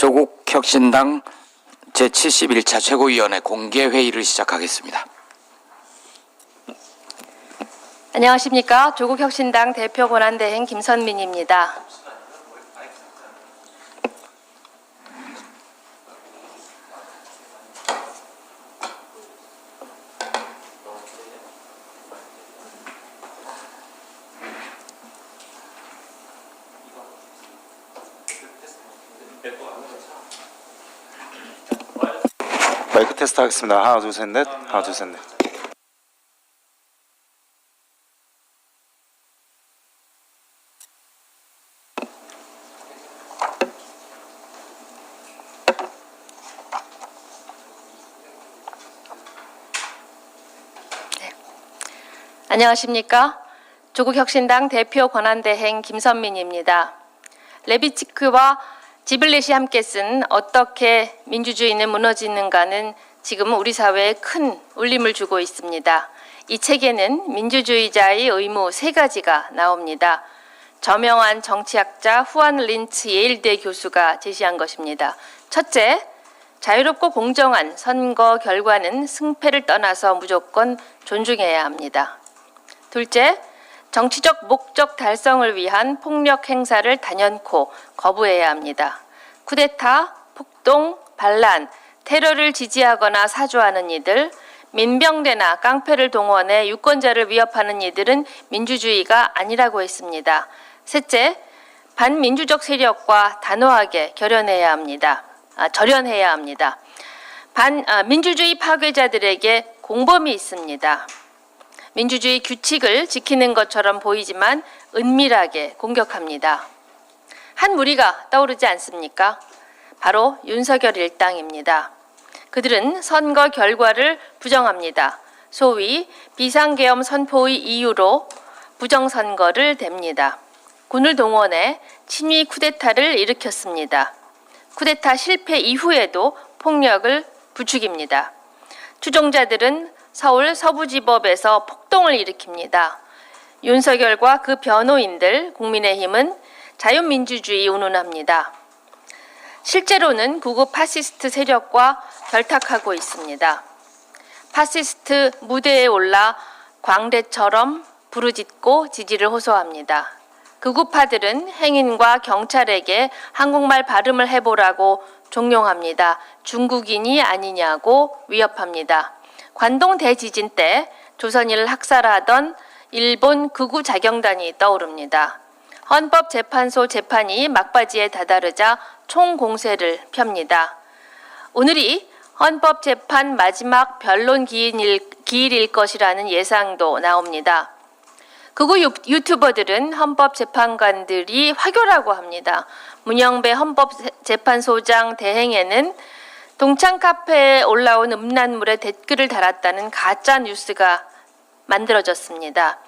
조국 혁신당 제71차 최고위원회 공개회의를 시작하겠습니다. 안녕하십니까. 조국 혁신당 대표 권한대행 김선민입니다. 마이크 테스트 하겠습니다. 하나, 둘, 셋, 넷. 하나, 둘, 셋, 넷. 안녕하십니까. 조국혁신당 대표 권한대행 김선민입니다. 레비치크와 지블렛이 함께 쓴 어떻게 민주주의는 무너지는가는 지금 우리 사회에 큰 울림을 주고 있습니다. 이 책에는 민주주의자의 의무 세 가지가 나옵니다. 저명한 정치학자 후안 린츠 예일대 교수가 제시한 것입니다. 첫째, 자유롭고 공정한 선거 결과는 승패를 떠나서 무조건 존중해야 합니다. 둘째, 정치적 목적 달성을 위한 폭력 행사를 단연코 거부해야 합니다. 쿠데타, 폭동, 반란, 테러를 지지하거나 사주하는 이들, 민병대나 깡패를 동원해 유권자를 위협하는 이들은 민주주의가 아니라고 했습니다. 셋째, 반민주적 세력과 단호하게 결연해야 합니다. 아, 절연해야 합니다. 반 아, 민주주의 파괴자들에게 공범이 있습니다. 민주주의 규칙을 지키는 것처럼 보이지만 은밀하게 공격합니다. 한 무리가 떠오르지 않습니까? 바로 윤석열 일당입니다. 그들은 선거 결과를 부정합니다. 소위 비상계엄 선포의 이유로 부정선거를 댑니다. 군을 동원해 친위 쿠데타를 일으켰습니다. 쿠데타 실패 이후에도 폭력을 부추깁니다. 추종자들은 서울 서부지법에서 폭동을 일으킵니다. 윤석열과 그 변호인들 국민의힘은 자유민주주의 운운합니다. 실제로는 구구 파시스트 세력과 결탁하고 있습니다. 파시스트 무대에 올라 광대처럼 부르짖고 지지를 호소합니다. 극우파들은 행인과 경찰에게 한국말 발음을 해보라고 종용합니다. 중국인이 아니냐고 위협합니다. 관동 대지진 때 조선인을 학살하던 일본 극우 자경단이 떠오릅니다. 헌법재판소 재판이 막바지에 다다르자 총공세를 펴니다. 오늘이 헌법재판 마지막 변론 기일일, 기일일 것이라는 예상도 나옵니다. 유- 유튜버들은 헌법재판관들이 화교라고 합니다. 문영배 헌법재판소장 대행에는 동창 카페에 올라온 음란물에 댓글을 달았다는 가짜 뉴스가 만들어졌습니다.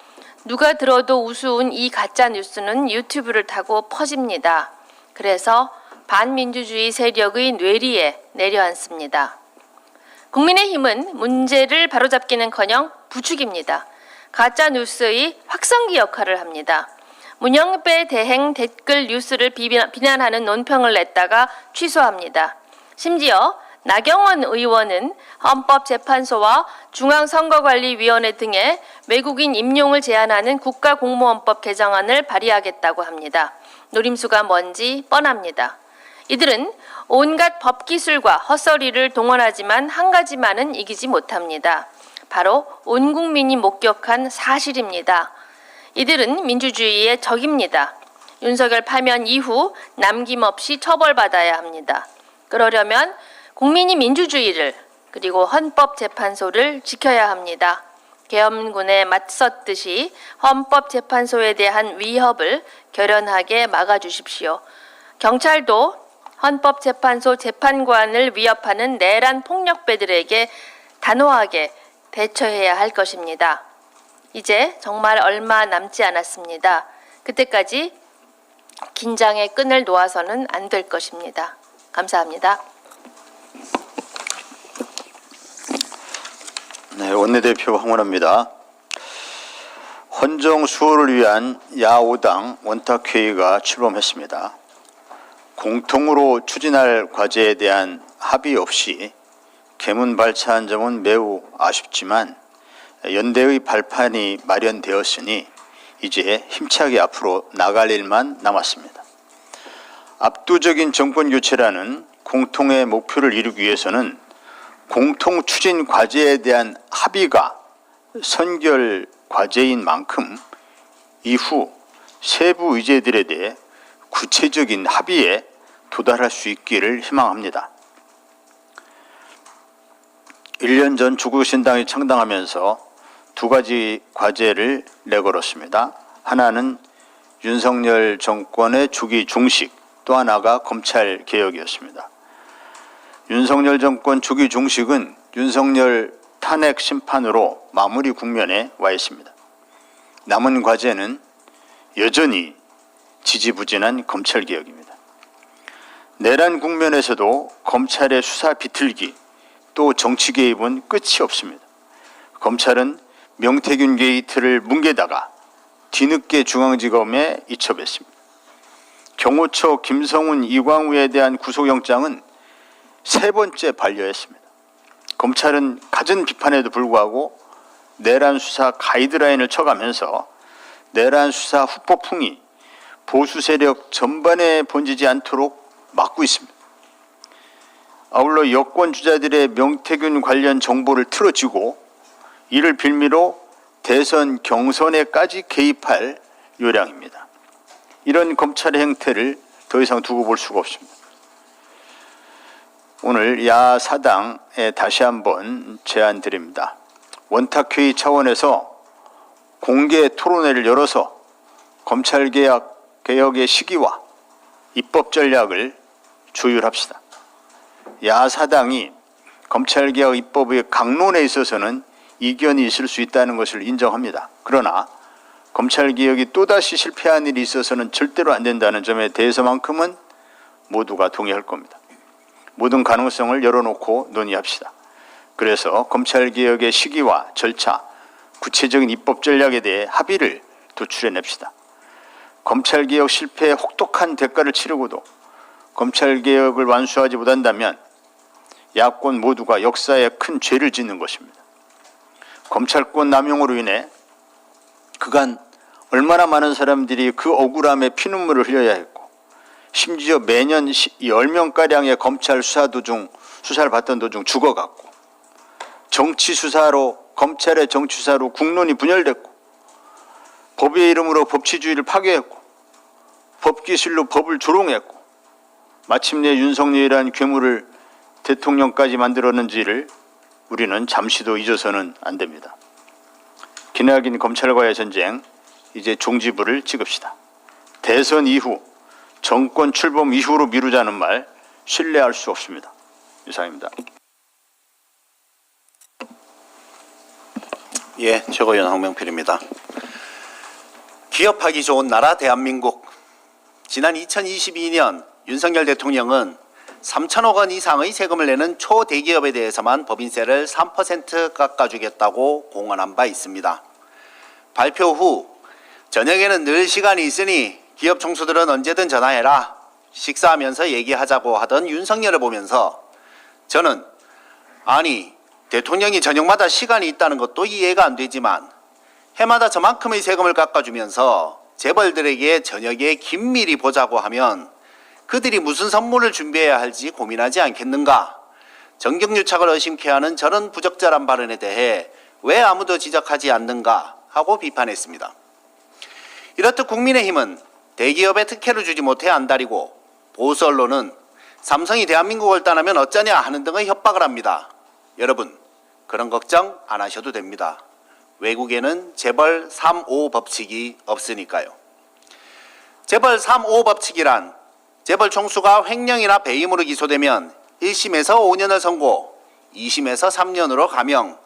누가 들어도 우스운 이 가짜 뉴스는 유튜브를 타고 퍼집니다. 그래서 반민주주의 세력의 뇌리에 내려앉습니다. 국민의힘은 문제를 바로잡기는커녕 부추깁니다. 가짜 뉴스의 확성기 역할을 합니다. 문영배 대행 댓글 뉴스를 비난하는 논평을 냈다가 취소합니다. 심지어 나경원 의원은 헌법재판소와 중앙선거관리위원회 등의 외국인 임용을 제한하는 국가공무원법 개정안을 발의하겠다고 합니다. 노림수가 뭔지 뻔합니다. 이들은 온갖 법기술과 헛소리를 동원하지만 한 가지만은 이기지 못합니다. 바로 온 국민이 목격한 사실입니다. 이들은 민주주의의 적입니다. 윤석열 파면 이후 남김없이 처벌받아야 합니다. 그러려면 국민이 민주주의를 그리고 헌법재판소를 지켜야 합니다. 계엄군에 맞섰듯이 헌법재판소에 대한 위협을 결연하게 막아주십시오. 경찰도 헌법재판소 재판관을 위협하는 내란 폭력배들에게 단호하게 대처해야 할 것입니다. 이제 정말 얼마 남지 않았습니다. 그때까지 긴장의 끈을 놓아서는 안 될 것입니다. 감사합니다. 네, 원내대표 황원합니다. 헌정 수호를 위한 야오당 원탁회의가 출범했습니다. 공통으로 추진할 과제에 대한 합의 없이 개문 발차한 점은 매우 아쉽지만 연대의 발판이 마련되었으니 이제 힘차게 앞으로 나갈 일만 남았습니다. 압도적인 정권 교체라는 공통의 목표를 이루기 위해서는 공통 추진 과제에 대한 합의가 선결 과제인 만큼 이후 세부 의제들에 대해 구체적인 합의에 도달할 수 있기를 희망합니다. 1년 전 주구신당이 창당하면서 두 가지 과제를 내걸었습니다. 하나는 윤석열 정권의 주기 중식, 또 하나가 검찰 개혁이었습니다. 윤석열 정권 주기 중식은 윤석열 탄핵 심판으로 마무리 국면에 와 있습니다. 남은 과제는 여전히 지지부진한 검찰 개혁입니다. 내란 국면에서도 검찰의 수사 비틀기 또 정치 개입은 끝이 없습니다. 검찰은 명태균 게이트를 뭉개다가 뒤늦게 중앙지검에 이첩했습니다. 경호처 김성훈, 이광우에 대한 구속영장은 세 번째 반려했습니다. 검찰은 갖은 비판에도 불구하고 내란 수사 가이드라인을 쳐가면서 내란 수사 후폭풍이 보수 세력 전반에 번지지 않도록 막고 있습니다. 아울러 여권 주자들의 명태균 관련 정보를 틀어지고 이를 빌미로 대선 경선에까지 개입할 요량입니다. 이런 검찰의 행태를 더 이상 두고 볼 수가 없습니다. 오늘 야사당에 다시 한번 제안 드립니다. 원탁회의 차원에서 공개 토론회를 열어서 검찰 개혁, 개혁의 시기와 입법 전략을 조율합시다. 야사당이 검찰개혁 입법의 강론에 있어서는 이견이 있을 수 있다는 것을 인정합니다. 그러나 검찰개혁이 또다시 실패한 일이 있어서는 절대로 안 된다는 점에 대해서만큼은 모두가 동의할 겁니다. 모든 가능성을 열어놓고 논의합시다. 그래서 검찰개혁의 시기와 절차, 구체적인 입법 전략에 대해 합의를 도출해냅시다. 검찰개혁 실패의 혹독한 대가를 치르고도 검찰개혁을 완수하지 못한다면 야권 모두가 역사에 큰 죄를 짓는 것입니다. 검찰권 남용으로 인해 그간 얼마나 많은 사람들이 그 억울함에 피눈물을 흘려야 했고 심지어 매년 10명가량의 검찰 수사 도중 수사를 받던 도중 죽어갔고 정치 수사로 검찰의 정치 수사로 국론이 분열됐고 법의 이름으로 법치주의를 파괴했고 법기술로 법을 조롱했고 마침내 윤석열이라는 괴물을 대통령까지 만들었는지를 우리는 잠시도 잊어서는 안 됩니다. 기나긴 검찰과의 전쟁 이제 종지부를 찍읍시다. 대선 이후 정권 출범 이후로 미루자는 말 신뢰할 수 없습니다. 이상입니다. 예, 최고위원 황명필입니다. 기업하기 좋은 나라 대한민국. 지난 2022년 윤석열 대통령은 3천억 원 이상의 세금을 내는 초대기업에 대해서만 법인세를 3% 깎아주겠다고 공언한 바 있습니다. 발표 후 저녁에는 늘 시간이 있으니 기업 총수들은 언제든 전화해라. 식사하면서 얘기하자고 하던 윤석열을 보면서 저는 아니 대통령이 저녁마다 시간이 있다는 것도 이해가 안 되지만 해마다 저만큼의 세금을 깎아주면서 재벌들에게 저녁에 긴밀히 보자고 하면 그들이 무슨 선물을 준비해야 할지 고민하지 않겠는가? 정경유착을 의심케 하는 저런 부적절한 발언에 대해 왜 아무도 지적하지 않는가 하고 비판했습니다. 이렇듯 국민의힘은 대기업에 특혜를 주지 못해 안달이고 보수 언론은 삼성이 대한민국을 떠나면 어쩌냐 하는 등의 협박을 합니다. 여러분 그런 걱정 안 하셔도 됩니다. 외국에는 재벌 3.5 법칙이 없으니까요. 재벌 3.5 법칙이란 재벌 총수가 횡령이나 배임으로 기소되면 1심에서 5년을 선고, 2심에서 3년으로 감형,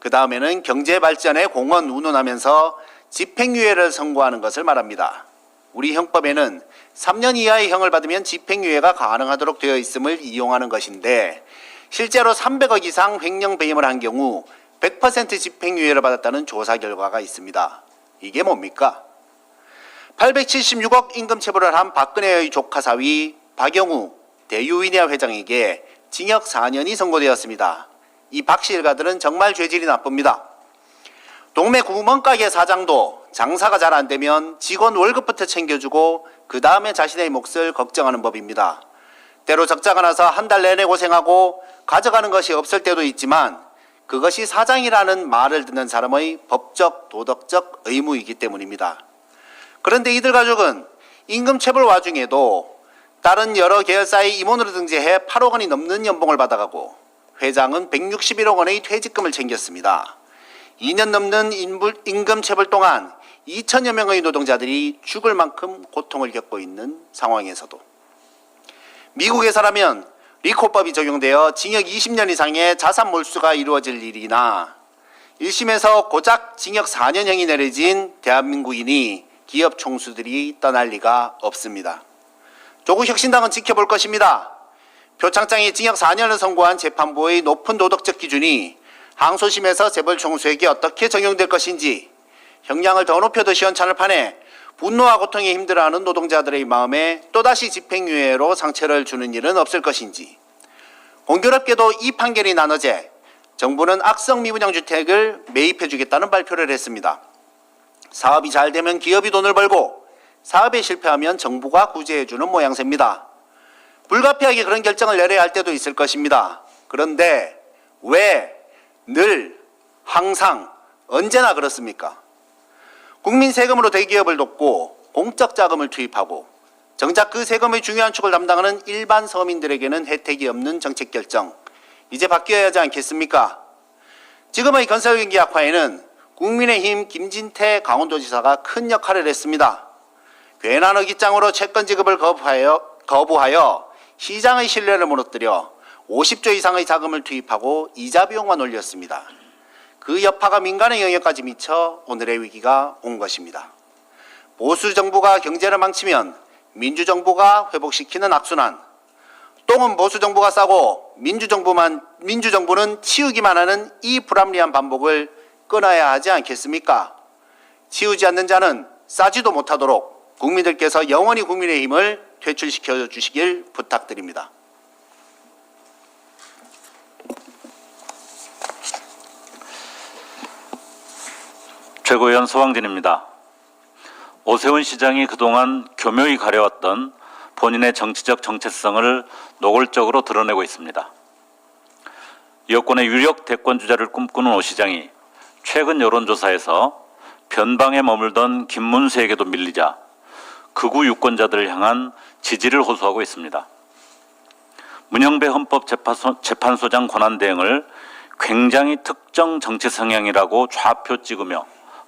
그 다음에는 경제 발전에 공헌 운운하면서 집행유예를 선고하는 것을 말합니다. 우리 형법에는 3년 이하의 형을 받으면 집행유예가 가능하도록 되어 있음을 이용하는 것인데 실제로 300억 이상 횡령 배임을 한 경우 100% 집행유예를 받았다는 조사 결과가 있습니다. 이게 뭡니까? 876억 임금 체불을 한 박근혜의 조카 사위 박영우 대유인야 회장에게 징역 4년이 선고되었습니다. 이 박씨 일가들은 정말 죄질이 나쁩니다. 동네 구멍가게 사장도 장사가 잘 안 되면 직원 월급부터 챙겨주고 그 다음에 자신의 몫을 걱정하는 법입니다. 때로 적자가 나서 한 달 내내 고생하고 가져가는 것이 없을 때도 있지만 그것이 사장이라는 말을 듣는 사람의 법적, 도덕적 의무이기 때문입니다. 그런데 이들 가족은 임금 체불 와중에도 다른 여러 계열사의 임원으로 등재해 8억 원이 넘는 연봉을 받아가고 회장은 161억 원의 퇴직금을 챙겼습니다. 2년 넘는 임금 체불 동안 2천여 명의 노동자들이 죽을 만큼 고통을 겪고 있는 상황에서도 미국에서라면 리코법이 적용되어 징역 20년 이상의 자산 몰수가 이루어질 일이나 1심에서 고작 징역 4년형이 내려진 대한민국인이 기업 총수들이 떠날 리가 없습니다. 조국 혁신당은 지켜볼 것입니다. 표창장이 징역 4년을 선고한 재판부의 높은 도덕적 기준이 항소심에서 재벌 총수에게 어떻게 적용될 것인지 형량을 더 높여도 시원찮을 판에 분노와 고통에 힘들어하는 노동자들의 마음에 또다시 집행유예로 상처를 주는 일은 없을 것인지 공교롭게도 이 판결이 나눠제 정부는 악성 미분양 주택을 매입해 주겠다는 발표를 했습니다. 사업이 잘 되면 기업이 돈을 벌고 사업에 실패하면 정부가 구제해 주는 모양새입니다. 불가피하게 그런 결정을 내려야 할 때도 있을 것입니다. 그런데 왜 늘 항상 언제나 그렇습니까? 국민 세금으로 대기업을 돕고 공적 자금을 투입하고 정작 그 세금의 중요한 축을 담당하는 일반 서민들에게는 혜택이 없는 정책 결정 이제 바뀌어야 하지 않겠습니까? 지금의 건설 경기 악화에는 국민의힘 김진태 강원도지사가 큰 역할을 했습니다. 괜한 어깃장으로 채권 지급을 거부하여, 거부하여 시장의 신뢰를 무너뜨려 50조 이상의 자금을 투입하고 이자 비용만 올렸습니다. 그 여파가 민간의 영역까지 미쳐 오늘의 위기가 온 것입니다. 보수 정부가 경제를 망치면 민주 정부가 회복시키는 악순환. 똥은 보수 정부가 싸고 민주 정부만 민주 정부는 치우기만 하는 이 불합리한 반복을 끊어야 하지 않겠습니까? 치우지 않는 자는 싸지도 못하도록 국민들께서 영원히 국민의 힘을 퇴출시켜 주시길 부탁드립니다. 최고위원 서왕진입니다. 오세훈 시장이 그동안 교묘히 가려왔던 본인의 정치적 정체성을 노골적으로 드러내고 있습니다. 여권의 유력 대권 주자를 꿈꾸는 오 시장이 최근 여론조사에서 변방에 머물던 김문수에게도 밀리자 극우 유권자들을 향한 지지를 호소하고 있습니다. 문영배 헌법재판소, 재판소장 권한대행을 굉장히 특정 정치 성향이라고 좌표 찍으며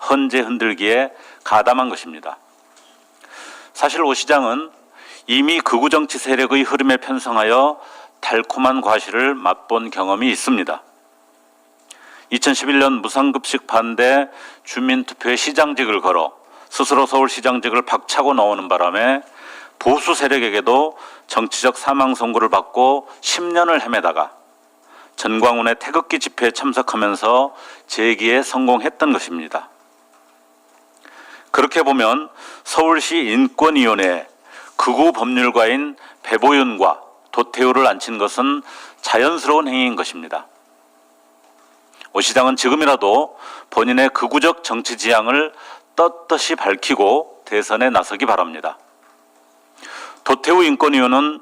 헌재 흔들기에 가담한 것입니다. 사실 오 시장은 이미 극우 정치 세력의 흐름에 편성하여 달콤한 과실을 맛본 경험이 있습니다. 2011년 무상급식 반대 주민투표에 시장직을 걸어 스스로 서울시장직을 박차고 나오는 바람에 보수 세력에게도 정치적 사망 선고를 받고 10년을 헤매다가 전광훈의 태극기 집회에 참석하면서 재기에 성공했던 것입니다. 그렇게 보면 서울시 인권위원회 극우 법률가인 배보윤과 도태우를 앉힌 것은 자연스러운 행위인 것입니다. 오 시장은 지금이라도 본인의 극우적 정치 지향을 떳떳이 밝히고 대선에 나서기 바랍니다. 도태우 인권위원은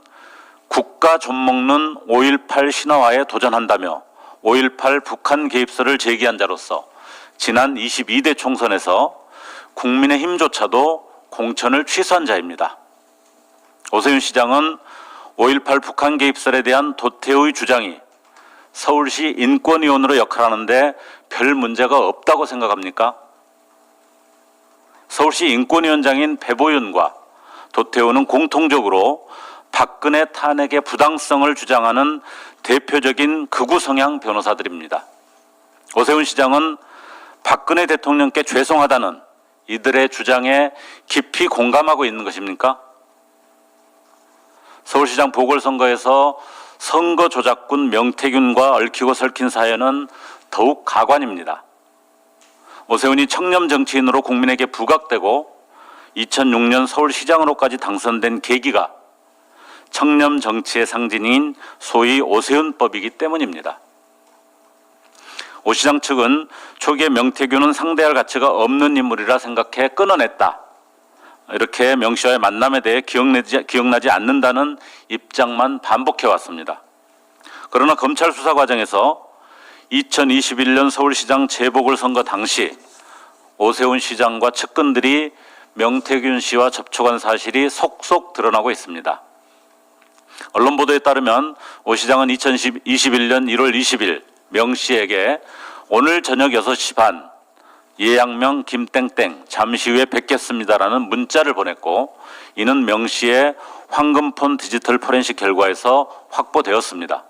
국가 좀먹는 5.18 신화화에 도전한다며 5.18 북한 개입설을 제기한 자로서 지난 22대 총선에서 국민의힘조차도 공천을 취소한 자입니다. 오세훈 시장은 5.18 북한 개입설에 대한 도태우의 주장이 서울시 인권위원으로 역할하는데 별 문제가 없다고 생각합니까? 서울시 인권위원장인 배보윤과 도태우는 공통적으로 박근혜 탄핵의 부당성을 주장하는 대표적인 극우 성향 변호사들입니다. 오세훈 시장은 박근혜 대통령께 죄송하다는 이들의 주장에 깊이 공감하고 있는 것입니까? 서울시장 보궐선거에서 선거 조작군 명태균과 얽히고 설킨 사연은 더욱 가관입니다. 오세훈이 청렴 정치인으로 국민에게 부각되고 2006년 서울시장으로까지 당선된 계기가 청렴 정치의 상징인 소위 오세훈법이기 때문입니다. 오 시장 측은 초기에 명태균은 상대할 가치가 없는 인물이라 생각해 끊어냈다. 이렇게 명 씨와의 만남에 대해 기억나지, 기억나지 않는다는 입장만 반복해 왔습니다. 그러나 검찰 수사 과정에서 2021년 서울시장 재보궐선거 당시 오세훈 시장과 측근들이 명태균 씨와 접촉한 사실이 속속 드러나고 있습니다. 언론 보도에 따르면 오 시장은 2021년 1월 20일 명 씨에게 오늘 저녁 6시 반 예양명 김땡땡 잠시 후에 뵙겠습니다라는 문자를 보냈고 이는 명 씨의 황금폰 디지털 포렌식 결과에서 확보되었습니다.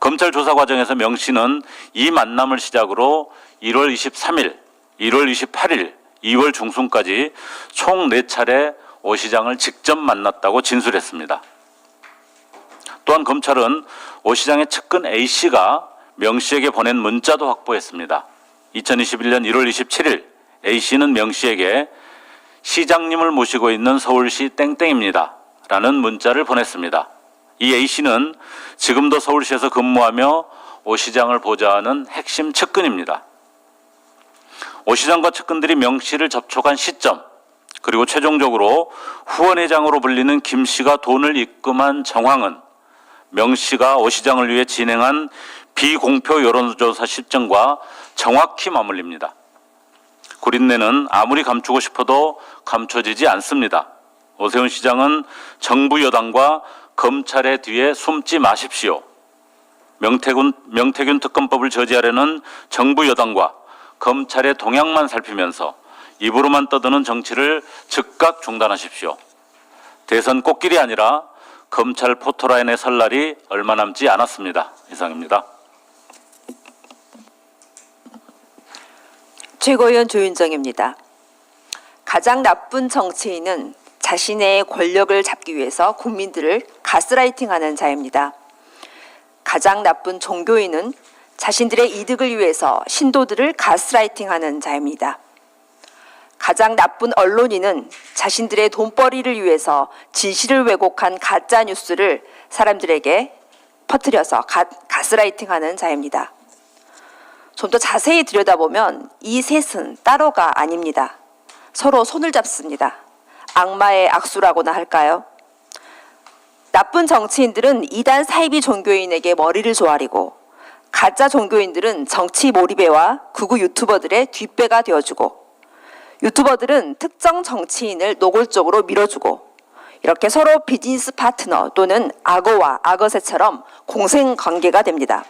검찰 조사 과정에서 명 씨는 이 만남을 시작으로 1월 23일, 1월 28일, 2월 중순까지 총 4차례 오 시장을 직접 만났다고 진술했습니다. 또한 검찰은 오 시장의 측근 A 씨가 명 씨에게 보낸 문자도 확보했습니다. 2021년 1월 27일 A 씨는 명 씨에게 시장님을 모시고 있는 서울시 땡땡입니다. 라는 문자를 보냈습니다. 이 A 씨는 지금도 서울시에서 근무하며 오 시장을 보좌하는 핵심 측근입니다. 오 시장과 측근들이 명 씨를 접촉한 시점, 그리고 최종적으로 후원회장으로 불리는 김 씨가 돈을 입금한 정황은 명 씨가 오 시장을 위해 진행한 비공표 여론조사 시점과 정확히 맞물립니다. 구린내는 아무리 감추고 싶어도 감춰지지 않습니다. 오세훈 시장은 정부 여당과 검찰의 뒤에 숨지 마십시오. 명태균, 명태균 특검법을 저지하려는 정부 여당과 검찰의 동향만 살피면서 입으로만 떠드는 정치를 즉각 중단하십시오. 대선 꽃길이 아니라 검찰 포토라인에 설 날이 얼마 남지 않았습니다. 이상입니다. 최고위원 조윤정입니다. 가장 나쁜 정치인은 자신의 권력을 잡기 위해서 국민들을 가스라이팅하는 자입니다. 가장 나쁜 종교인은 자신들의 이득을 위해서 신도들을 가스라이팅하는 자입니다. 가장 나쁜 언론인은 자신들의 돈벌이를 위해서 진실을 왜곡한 가짜 뉴스를 사람들에게 퍼뜨려서 가, 가스라이팅하는 자입니다. 좀 더 자세히 들여다보면 이 셋은 따로가 아닙니다. 서로 손을 잡습니다. 악마의 악수라고나 할까요? 나쁜 정치인들은 이단 사이비 종교인에게 머리를 조아리고 가짜 종교인들은 정치 몰입에와 극우 유튜버들의 뒷배가 되어주고 유튜버들은 특정 정치인을 노골적으로 밀어주고 이렇게 서로 비즈니스 파트너 또는 악어와 악어새처럼 공생 관계가 됩니다.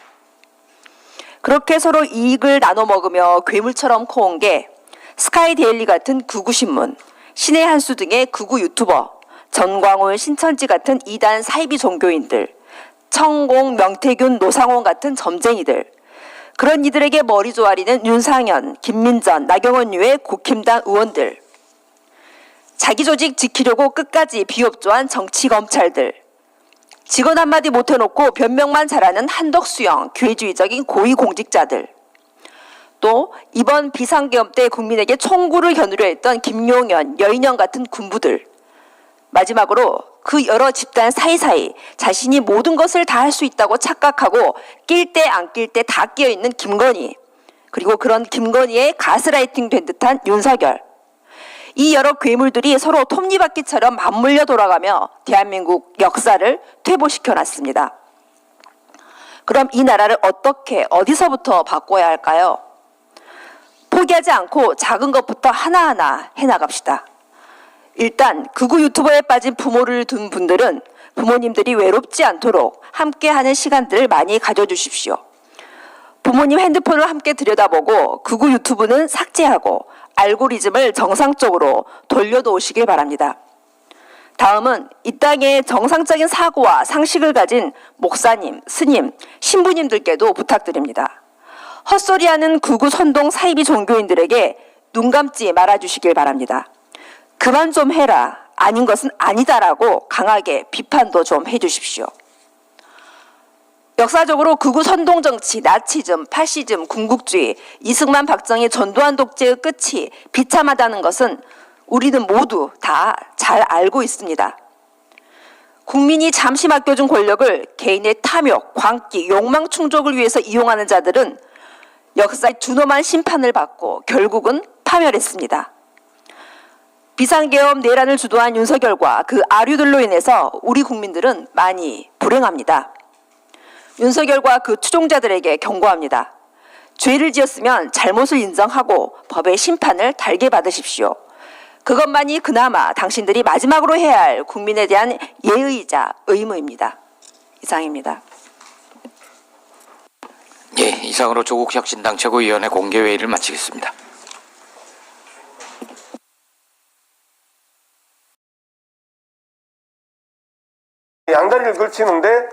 그렇게 서로 이익을 나눠 먹으며 괴물처럼 커온 게 스카이 데일리 같은 극우 신문, 신의 한수 등의 극우 유튜버, 전광훈, 신천지 같은 이단 사이비 종교인들, 청공, 명태균, 노상원 같은 점쟁이들, 그런 이들에게 머리 조아리는 윤상현, 김민전, 나경원 류의 국힘당 의원들, 자기 조직 지키려고 끝까지 비협조한 정치 검찰들, 직원 한마디 못해놓고 변명만 잘하는 한덕수형 괴주의적인 고위공직자들. 또 이번 비상계엄 때 국민에게 총구를 겨누려 했던 김용현, 여인영 같은 군부들. 마지막으로 그 여러 집단 사이사이 자신이 모든 것을 다 할 수 있다고 착각하고 낄 때 안 낄 때 다 끼어 있는 김건희 그리고 그런 김건희의 가스라이팅 된 듯한 윤석열 이 여러 괴물들이 서로 톱니바퀴처럼 맞물려 돌아가며 대한민국 역사를 퇴보시켜 놨습니다. 그럼 이 나라를 어떻게 어디서부터 바꿔야 할까요? 포기하지 않고 작은 것부터 하나하나 해나갑시다. 일단 극우 유튜버에 빠진 부모를 둔 분들은 부모님들이 외롭지 않도록 함께하는 시간들을 많이 가져주십시오. 부모님 핸드폰을 함께 들여다보고 극우 유튜브는 삭제하고 알고리즘을 정상적으로 돌려놓으시길 바랍니다. 다음은 이 땅에 정상적인 사고와 상식을 가진 목사님, 스님, 신부님들께도 부탁드립니다. 헛소리하는 극우 선동 사이비 종교인들에게 눈 감지 말아주시길 바랍니다. 그만 좀 해라. 아닌 것은 아니다라고 강하게 비판도 좀 해주십시오. 역사적으로 극우 선동 정치, 나치즘, 파시즘, 군국주의, 이승만, 박정희, 전두환 독재의 끝이 비참하다는 것은 우리는 모두 다 잘 알고 있습니다. 국민이 잠시 맡겨준 권력을 개인의 탐욕, 광기, 욕망 충족을 위해서 이용하는 자들은 역사의 준엄한 심판을 받고 결국은 파멸했습니다. 비상계엄 내란을 주도한 윤석열과 그 아류들로 인해서 우리 국민들은 많이 불행합니다. 윤석열과 그 추종자들에게 경고합니다. 죄를 지었으면 잘못을 인정하고 법의 심판을 달게 받으십시오. 그것만이 그나마 당신들이 마지막으로 해야 할 국민에 대한 예의이자 의무입니다. 이상입니다. 예, 이상으로 조국 혁신당 최고위원회 공개회의를 마치겠습니다. 양다리를 걸치는데